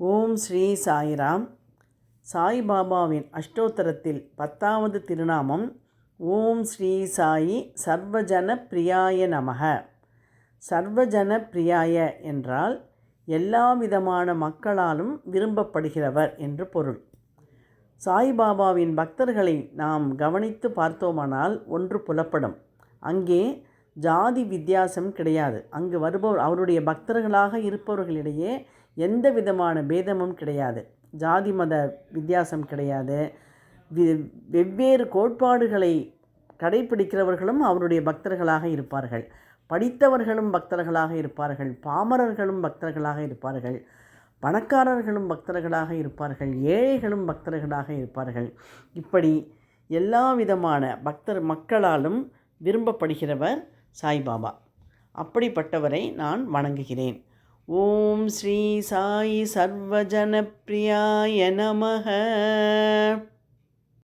ஓம் ஸ்ரீ சாய்ராம். சாய்பாபாவின் அஷ்டோத்தரத்தில் பத்தாவது திருநாமம் ஓம் ஸ்ரீ சாயி சர்வஜன பிரியாய நமக. சர்வஜன பிரியாய என்றால் எல்லா விதமான மக்களாலும் விரும்பப்படுகிறவர் என்று பொருள். சாய்பாபாவின் பக்தர்களை நாம் கவனித்து பார்த்தோமானால் ஒன்று புலப்படும். அங்கே ஜாதி வித்தியாசம் கிடையாது. அங்கு வருபவர் அவருடைய பக்தர்களாக இருப்பவர்களிடையே எந்த விதமான பேதமும் கிடையாது. ஜாதி மத வித்தியாசம் கிடையாது. வெவ்வேறு கோட்பாடுகளை கடைப்பிடிக்கிறவர்களும் அவருடைய பக்தர்களாக இருப்பார்கள். படித்தவர்களும் பக்தர்களாக இருப்பார்கள். பாமரர்களும் பக்தர்களாக இருப்பார்கள். பணக்காரர்களும் பக்தர்களாக இருப்பார்கள். ஏழைகளும் பக்தர்களாக இருப்பார்கள். இப்படி எல்லா விதமான பக்தர் மக்களாலும் விரும்பப்படுகிறவர் சாய்பாபா. அப்படிப்பட்டவரை நான் வணங்குகிறேன். ஓம் ஸ்ரீ சாயி சர்வஜனப்பிரியாய நமக